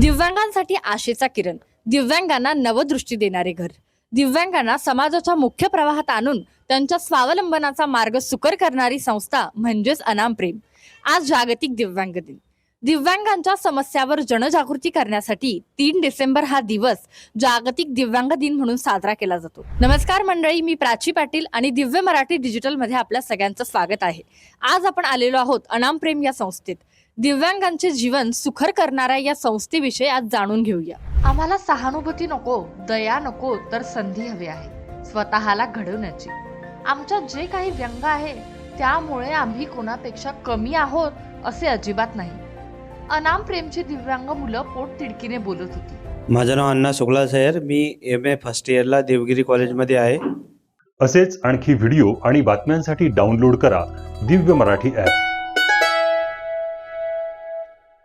दिव्यांगांसाठी आशेचा किरण. दिव्यांगांना नवदृष्टी देणारे घर. दिव्यांगांना समाजाच्या मुख्य प्रवाहात आणून त्यांच्या स्वावलंबनाचा मार्ग सुकर करणारी संस्था म्हणजेच अनाम प्रेम. आज जागतिक दिव्यांग दिन. दिव्यांगांच्या समस्यावर जनजागृती करण्यासाठी तीन डिसेंबर हा दिवस जागतिक दिव्यांग दिन म्हणून साजरा केला जातो. नमस्कार मंडळी मी प्राची पाटील आणि दिव्य मराठी डिजिटलमध्ये आपल्या सगळ्यांचं स्वागत आहे. आज आपण आलेलो आहोत अनाम प्रेम या संस्थेत. दिव्यांगांचे जीवन सुखर करणाऱ्या या संस्थेविषयी आज जाणून घेऊया. आम्हाला सहानुभूती नको दया नको तर संधी हवी आहे. स्वतःला घडवण्याची. आमच्यात जे काही व्यंग आहे त्यामुळे आम्ही कोणापेक्षा कमी आहोत असे अजिबात नाही. अनाम प्रेमची दिव्यांग मुलं पोट तिडकीने बोलत होती. माझं नाव अण्णा शुक्ला सयर. मी एम ए फर्स्ट इयरला देवगिरी कॉलेजमध्ये आहे. असेच आणखी व्हिडिओ आणि बातम्यांसाठी डाउनलोड करा दिव्य मराठी ॲप